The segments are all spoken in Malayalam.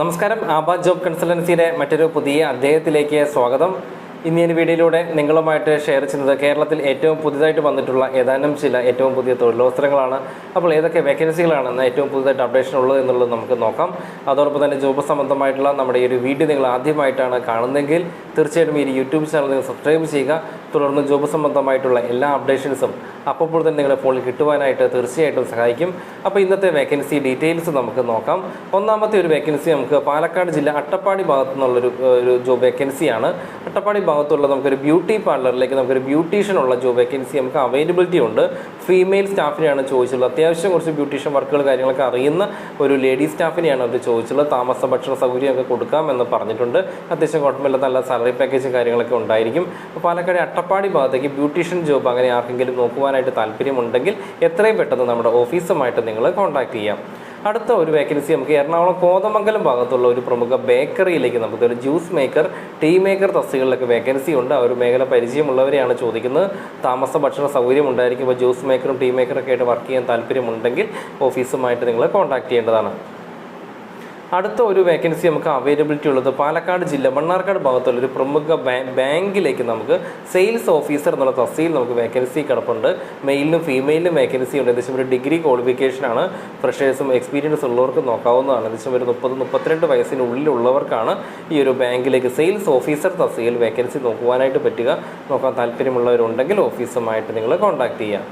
നമസ്കാരം. ആബ ജോബ് കൺസൾട്ടൻസിയുടെ മറ്റൊരു പുതിയ അദ്ദേഹത്തിലേക്ക് സ്വാഗതം. ഇന്ന് ഈ വീഡിയോയിലൂടെ നിങ്ങളുമായിട്ട് ഷെയർ ചെയ്യുന്നത് കേരളത്തിൽ ഏറ്റവും പുതിയതായിട്ട് വന്നിട്ടുള്ള ഏതാനും ചില ഏറ്റവും പുതിയ തൊഴിലവസരങ്ങളാണ്. അപ്പോൾ ഏതൊക്കെ വേക്കൻസികളാണെന്ന് ഏറ്റവും പുതിയതായിട്ട് അപ്ഡേഷൻ ഉള്ളത് എന്നുള്ളത് നമുക്ക് നോക്കാം. അതോടൊപ്പം തന്നെ ജോബ് സംബന്ധമായിട്ടുള്ള നമ്മുടെ ഈ ഒരു വീഡിയോ നിങ്ങൾ ആദ്യമായിട്ടാണ് കാണുന്നതെങ്കിൽ തീർച്ചയായിട്ടും ഈ യൂട്യൂബ് ചാനൽ നിങ്ങൾ സബ്സ്ക്രൈബ് ചെയ്യുക. തുടർന്ന് ജോബ് സംബന്ധമായിട്ടുള്ള എല്ലാ അപ്ഡേഷൻസും അപ്പോൾ തന്നെ നിങ്ങളുടെ ഫോണിൽ കിട്ടുവാനായിട്ട് തീർച്ചയായിട്ടും സഹായിക്കും. അപ്പോൾ ഇന്നത്തെ വേക്കൻസി ഡീറ്റെയിൽസ് നമുക്ക് നോക്കാം. ഒന്നാമത്തെ ഒരു വേക്കൻസി നമുക്ക് പാലക്കാട് ജില്ല അട്ടപ്പാടി ഭാഗത്തു നിന്നുള്ളൊരു ഒരു ജോബ് വേക്കൻസിയാണ് അട്ടപ്പാടി ഭാഗത്തുള്ള നമുക്കൊരു ബ്യൂട്ടി പാർലറിലേക്ക് നമുക്കൊരു ബ്യൂട്ടീഷ്യൻ ഉള്ള ജോബ് വേക്കൻസി നമുക്ക് അവൈലബിലിറ്റി ഉണ്ട്. ഫീമെയിൽ സ്റ്റാഫിനെയാണ് ചോദിച്ചുള്ളത് അത്യാവശ്യം കുറച്ച് ബ്യൂട്ടീഷ്യൻ വർക്കുകൾ കാര്യങ്ങളൊക്കെ അറിയുന്ന ഒരു ലേഡീസ് സ്റ്റാഫിനെയാണ് അവർ ചോദിച്ചുള്ളത് താമസ ഭക്ഷണ സൗകര്യമൊക്കെ കൊടുക്കാമെന്ന് പറഞ്ഞിട്ടുണ്ട്. അത്യാവശ്യം കുഴപ്പമില്ല. നല്ല പാക്കേജ് കാര്യങ്ങളൊക്കെ ഉണ്ടായിരിക്കും. അപ്പോൾ പാലക്കാട് അട്ടപ്പാടി ഭാഗത്തേക്ക് ബ്യൂട്ടീഷ്യൻ ജോബ് അങ്ങനെ ആർക്കെങ്കിലും നോക്കുവാനായിട്ട് താല്പര്യമുണ്ടെങ്കിൽ എത്രയും പെട്ടെന്ന് നമ്മുടെ ഓഫീസുമായിട്ട് നിങ്ങൾ കോൺടാക്ട് ചെയ്യാം. അടുത്ത ഒരു വേക്കൻസി നമുക്ക് എറണാകുളം കോതമംഗലം ഭാഗത്തുള്ള ഒരു പ്രമുഖ ബേക്കറിയിലേക്ക് നമുക്ക് ഒരു ജ്യൂസ് മേക്കർ ടീ മേക്കർ തസ്തികളിലൊക്കെ വേക്കൻസി ഉണ്ട്. ആ ഒരു മേഖല പരിചയമുള്ളവരെയാണ് ചോദിക്കുന്നത്. താമസ ഭക്ഷണ സൗകര്യം ഉണ്ടായിരിക്കും. ജ്യൂസ് മേക്കറും ടീ മേക്കറൊക്കെ ആയിട്ട് വർക്ക് ചെയ്യാൻ താല്പര്യമുണ്ടെങ്കിൽ ഓഫീസുമായിട്ട് നിങ്ങൾ കോൺടാക്ട് ചെയ്യേണ്ടതാണ്. അടുത്ത ഒരു വേക്കൻസി നമുക്ക് അവൈലബിലിറ്റി ഉള്ളത് പാലക്കാട് ജില്ല മണ്ണാർക്കാട് ഭാഗത്തുള്ള ഒരു പ്രമുഖ ബാങ്കിലേക്ക് നമുക്ക് സെയിൽസ് ഓഫീസർ എന്നുള്ള തസ്തിയിൽ നമുക്ക് വേക്കൻസി കിടപ്പുണ്ട്. മെയിലിനും ഫീമെയിലിനും വേക്കൻസി ഉണ്ട്. ഏകദേശം ഒരു ഡിഗ്രി ക്വാളിഫിക്കേഷനാണ് ഫ്രഷേഴ്സും എക്സ്പീരിയൻസ് ഉള്ളവർക്ക് നോക്കാവുന്നതാണ്. ഏകദേശം ഒരു മുപ്പത് മുപ്പത്തിരണ്ട് വയസ്സിനുള്ളിലുള്ളവർക്കാണ് ഈ ഒരു ബാങ്കിലേക്ക് സെയിൽസ് ഓഫീസർ തസ്തിയിൽ വേക്കൻസി നോക്കുവാനായിട്ട് പറ്റുക. നോക്കാൻ താല്പര്യമുള്ളവരുണ്ടെങ്കിൽ ഓഫീസുമായിട്ട് നിങ്ങൾ കോൺടാക്ട് ചെയ്യാം.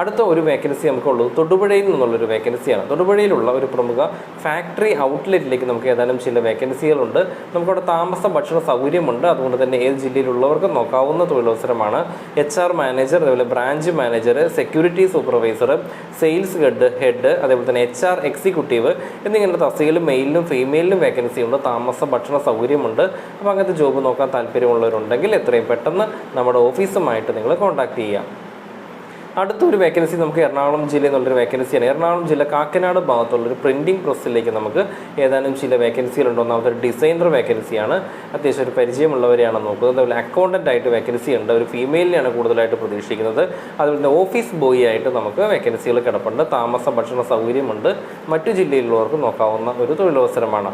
അടുത്ത ഒരു വേക്കൻസി നമുക്കുള്ളത് തൊടുപുഴയിൽ നിന്നുള്ളൊരു വേക്കൻസിയാണ് തൊടുപുഴയിലുള്ള ഒരു പ്രമുഖ ഫാക്ടറി ഔട്ട്ലെറ്റിലേക്ക് നമുക്ക് ഏതാനും ചില വേക്കൻസികളുണ്ട് നമുക്കവിടെ താമസ ഭക്ഷണ സൗകര്യമുണ്ട്. അതുകൊണ്ട് തന്നെ ഏത് ജില്ലയിലുള്ളവർക്ക് നോക്കാവുന്ന തൊഴിലവസരമാണ് എച്ച് ആർ മാനേജർ അതേപോലെ branch manager security supervisor sales head head അതേപോലെ തന്നെ എച്ച് ആർ എക്സിക്യൂട്ടീവ് എന്നിങ്ങനെ തസ്തികയിലും മെയിലിലും ഫീമെയിലിലും വേക്കൻസി ഉണ്ട്. താമസ ഭക്ഷണ സൗകര്യമുണ്ട്. അപ്പോൾ അങ്ങനത്തെ ജോബ് നോക്കാൻ താല്പര്യമുള്ളവരുണ്ടെങ്കിൽ എത്രയും പെട്ടെന്ന് നമ്മുടെ ഓഫീസുമായിട്ട് നിങ്ങൾ കോൺടാക്ട് ചെയ്യാം. അടുത്തൊരു വേക്കൻസി നമുക്ക് എറണാകുളം ജില്ലയിൽ നിന്നുള്ളൊരു വേക്കൻസിയാണ് എറണാകുളം ജില്ല കാക്കനാട് ഭാഗത്തുള്ളൊരു പ്രിന്റിംഗ് പ്രസ്സിലേക്ക് നമുക്ക് ഏതാനും ചില വേക്കൻസികളുണ്ട് ഒന്നാമത്തെ ഒരു ഡിസൈനർ വേക്കൻസിയാണ് അത്യാവശ്യം ഒരു പരിചയമുള്ളവരെയാണ് നോക്കുന്നത്. അതുപോലെ അക്കൗണ്ടന്റ് ആയിട്ട് വേക്കൻസി ഉണ്ട്. ഒരു ഫീമെയിലിനെയാണ് കൂടുതലായിട്ട് പ്രതീക്ഷിക്കുന്നത്. അതുപോലെ തന്നെ ഓഫീസ് ബോയ് ആയിട്ട് നമുക്ക് വേക്കൻസികൾ കിടപ്പുണ്ട്. താമസ ഭക്ഷണ സൗകര്യമുണ്ട്. മറ്റു ജില്ലയിലുള്ളവർക്ക് നോക്കാവുന്ന ഒരു തൊഴിലവസരമാണ്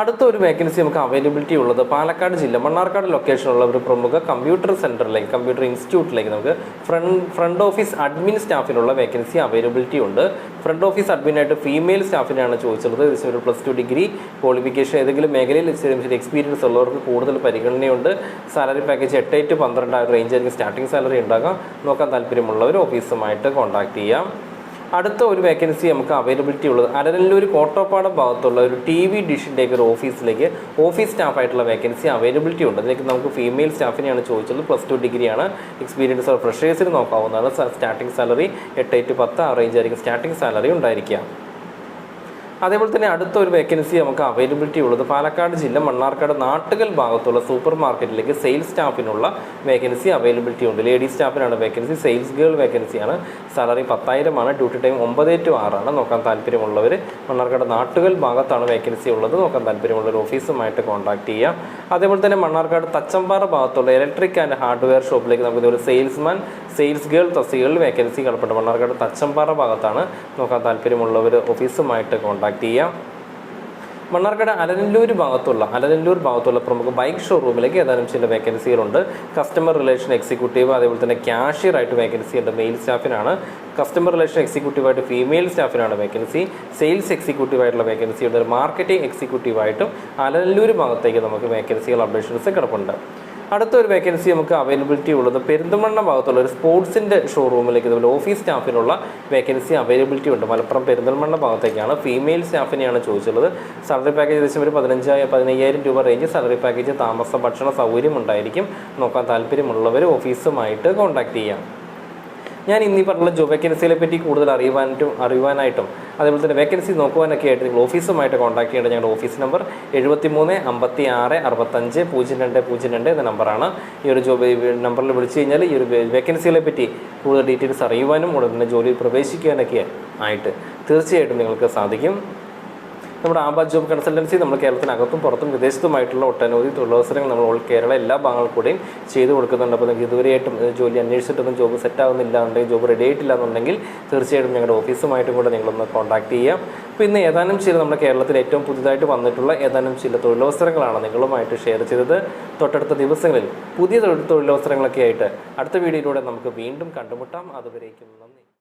അടുത്ത ഒരു വേക്കൻസി നമുക്ക് അവൈലബിലിറ്റി ഉള്ളത് പാലക്കാട് ജില്ല. മണ്ണാർക്കാട് ലൊക്കേഷനുള്ള ഒരു പ്രമുഖ കമ്പ്യൂട്ടർ സെന്ററിലേക്ക് കമ്പ്യൂട്ടർ ഇൻസ്റ്റിറ്റ്യൂട്ടിലേക്ക് നമുക്ക് ഫ്രണ്ട് ഫ്രണ്ട് ഓഫീസ് അഡ്മിൻ സ്റ്റാഫിനുള്ള വേക്കൻസി അവൈലബിലിറ്റി ഉണ്ട്. ഫ്രണ്ട് ഓഫീസ് അഡ്മിനായിട്ട് ഫീമെയിൽ സ്റ്റാഫിനാണ് ചോദിച്ചുള്ളത് ഒരു പ്ലസ് ടു ഡിഗ്രി ക്വാളിഫിക്കേഷൻ ഏതെങ്കിലും മേഖലയിൽ എക്സ്പീരിയൻസ് ഉള്ളവർക്ക് കൂടുതൽ പരിഗണനയുണ്ട്. സാലറി പാക്കേജ് എട്ട് എട്ട് പന്ത്രണ്ട് ആ റേഞ്ച് ആയിരിക്കും. സ്റ്റാർട്ടിംഗ് സാലറി ഉണ്ടാകാം. നോക്കാൻ താല്പര്യമുള്ളവർ ഓഫീസുമായിട്ട് കോൺടാക്ട് ചെയ്യാം. അടുത്ത ഒരു വേക്കൻസി നമുക്ക് അവൈലബിലിറ്റി ഉള്ളത്. അരനല്ലൂർ കോട്ടോപ്പാടം ഭാഗത്തുള്ള ഒരു ടി വി ഡിഷിന്റെയൊക്കെ ഒരു ഓഫീസിലേക്ക് ഓഫീസ് സ്റ്റാഫായിട്ടുള്ള വേക്കൻസി അവൈലബിലിറ്റി ഉണ്ട്. അതിലേക്ക് നമുക്ക് ഫീമെയിൽ സ്റ്റാഫിനെയാണ് ചോദിച്ചത്. പ്ലസ് ടു ഡിഗ്രിയാണ്. എക്സ്പീരിയൻസ് ഫ്രഷേഴ്സിന് നോക്കാവുന്നതാണ്. സ്റ്റാർട്ടിംഗ് സാലറി എട്ട് എട്ട് പത്ത് ആ റേഞ്ച് ആയിരിക്കും. സ്റ്റാർട്ടിംഗ് സാലറി ഉണ്ടായിരിക്കുക. അതേപോലെ തന്നെ അടുത്ത ഒരു വേക്കൻസി നമുക്ക് അവൈലബിലിറ്റി ഉള്ളത്. പാലക്കാട് ജില്ല മണ്ണാർക്കാട് നാട്ടുകൽ ഭാഗത്തുള്ള സൂപ്പർ മാർക്കറ്റിലേക്ക് സെയിൽസ് സ്റ്റാഫിനുള്ള വേക്കൻസി അവൈലബിലിറ്റി ഉണ്ട് ലേഡീസ് സ്റ്റാഫിനാണ് വേക്കൻസി സെയിൽസ് ഗേൾ വേക്കൻസിയാണ് സാലറി പത്തായിരമാണ്. ഡ്യൂട്ടി ടൈം ഒമ്പത് ടു ആറാണ്. നോക്കാൻ താല്പര്യമുള്ളവർ മണ്ണാർക്കാട് നാട്ടുകൽ ഭാഗത്താണ് വേക്കൻസി ഉള്ളത്. നോക്കാൻ താല്പര്യമുള്ളവർ ഓഫീസുമായിട്ട് കോൺടാക്ട് ചെയ്യാം. അതേപോലെ തന്നെ മണ്ണാർക്കാട് തച്ചമ്പാറ ഭാഗത്തുള്ള ഇലക്ട്രിക് ആൻഡ് ഹാർഡ്വെയർ ഷോപ്പിലേക്ക് നമുക്ക് ഒരു സെയിൽസ്മാൻ സെയിൽസ് ഗേൾ തസ്തികകളിൽ വേക്കൻസി കിടപ്പുണ്ട് മണ്ണാർക്കാട് തച്ചമ്പാറ ഭാഗത്താണ് നോക്കാൻ താല്പര്യമുള്ളവർ ഓഫീസുമായിട്ട് കോൺടാക്ട് ചെയ്യാം. മണ്ണാർക്കാട് അലനല്ലൂർ ഭാഗത്തുള്ള അലനല്ലൂർ ഭാഗത്തുള്ള പ്രമുഖ ബൈക്ക് ഷോറൂമിലേക്ക് ഏതാനും ചില വേക്കൻസികളുണ്ട് കസ്റ്റമർ റിലേഷൻ എക്സിക്യൂട്ടീവ് അതേപോലെ തന്നെ ക്യാഷ്യർ ആയിട്ട് വേക്കൻസി ഉണ്ട്. മെയിൽ സ്റ്റാഫിനാണ് കസ്റ്റമർ റിലേഷൻ എക്സിക്യൂട്ടീവായിട്ട് ഫീമെയിൽ സ്റ്റാഫിനാണ് വേക്കൻസി സെയിൽസ് എക്സിക്യൂട്ടീവായിട്ടുള്ള വേക്കൻസി ഉണ്ട്. മാർക്കറ്റിംഗ് എക്സിക്യൂട്ടീവായിട്ടും അലനല്ലൂർ ഭാഗത്തേക്ക് നമുക്ക് വേക്കൻസികൾ അപ്ഡേഷൻസ് കിടപ്പുണ്ട്. അടുത്ത ഒരു വേക്കൻസി നമുക്ക് അവൈലബിലിറ്റി ഉള്ളത് പെരിന്തമണ്ണ ഭാഗത്തുള്ള ഒരു സ്പോർട്സിന്റെ ഷോറൂമിലേക്ക് അതുപോലെ ഓഫീസ് സ്റ്റാഫിനുള്ള വേക്കൻസി അവൈലബിലിറ്റി ഉണ്ട്. മലപ്പുറം പെരിന്തൽമണ്ണ ഭാഗത്തേക്കാണ്. ഫീമെയിൽ സ്റ്റാഫിനെയാണ് ചോദിച്ചുള്ളത് സാലറി പാക്കേജ് ഏകദേശം ഒരു പതിനഞ്ചായിരം പതിനയ്യായിരം രൂപ റേഞ്ച് സാലറി പാക്കേജ് താമസ ഭക്ഷണ സൗകര്യം ഉണ്ടായിരിക്കും. നോക്കാൻ താല്പര്യമുള്ളവർ ഓഫീസുമായിട്ട് കോൺടാക്ട് ചെയ്യാം. ഞാൻ ഇന്നീ പറഞ്ഞുള്ള ജോബ് വേക്കൻസികളെ പറ്റി കൂടുതൽ അറിയുവാനായിട്ടും അറിയുവാനായിട്ടും അതേപോലെ തന്നെ വേക്കൻസി നോക്കുവാനൊക്കെ ആയിട്ട് നിങ്ങൾ ഓഫീസുമായിട്ട് കോൺടാക്ട് ചെയ്യേണ്ട ഞങ്ങളുടെ ഓഫീസ് നമ്പർ എഴുപത്തി മൂന്ന് അമ്പത്തി ആറ് അറുപത്തഞ്ച് പൂജ്യം രണ്ട് പൂജ്യം രണ്ട് എന്ന നമ്പറാണ് ഈ ഒരു ജോബ് നമ്പറിൽ വിളിച്ചു കഴിഞ്ഞാൽ ഈ ഒരു വേക്കൻസികളെ പറ്റി കൂടുതൽ ഡീറ്റെയിൽസ് അറിയുവാനും ഉടനെ ജോലിയിൽ പ്രവേശിക്കാനൊക്കെ ആയിട്ട് തീർച്ചയായിട്ടും നിങ്ങൾക്ക് സാധിക്കും. നമ്മുടെ ആബാദ് ജോബ് കൺസൾട്ടൻസി നമ്മൾ കേരളത്തിനകത്തും പുറത്തും വിദേശത്തുമായിട്ടുള്ള ഒട്ടനവധി തൊഴിലവസരങ്ങൾ നമ്മൾ ഓൾ കേരള എല്ലാ ഭാഗങ്ങൾ കൂടെയും ചെയ്തു കൊടുക്കുന്നുണ്ട്. അപ്പോൾ നിങ്ങൾക്ക് ഇതുവരെയായിട്ടും ജോലി അന്വേഷിച്ചിട്ടൊന്നും ജോബ് സെറ്റ് ആവുന്നില്ല എന്നുണ്ടെങ്കിൽ ജോബ് റെഡി ആയിട്ടില്ല എന്നുണ്ടെങ്കിൽ തീർച്ചയായിട്ടും ഞങ്ങളുടെ ഓഫീസുമായിട്ടും കൂടെ നിങ്ങളൊന്ന് കോൺടാക്ട് ചെയ്യാം. അപ്പോൾ ഇന്ന് ഏതാനും ചില നമ്മുടെ കേരളത്തിൽ ഏറ്റവും പുതുതായിട്ട് വന്നിട്ടുള്ള ഏതാനും ചില തൊഴിലവസരങ്ങളാണ് നിങ്ങളുമായിട്ട് ഷെയർ ചെയ്തത്. തൊട്ടടുത്ത ദിവസങ്ങളിൽ പുതിയ തൊഴിലവസരങ്ങളൊക്കെ ആയിട്ട് അടുത്ത വീഡിയോയിലൂടെ നമുക്ക് വീണ്ടും കണ്ടുമുട്ടാം. അതുവരേക്കും നന്ദി.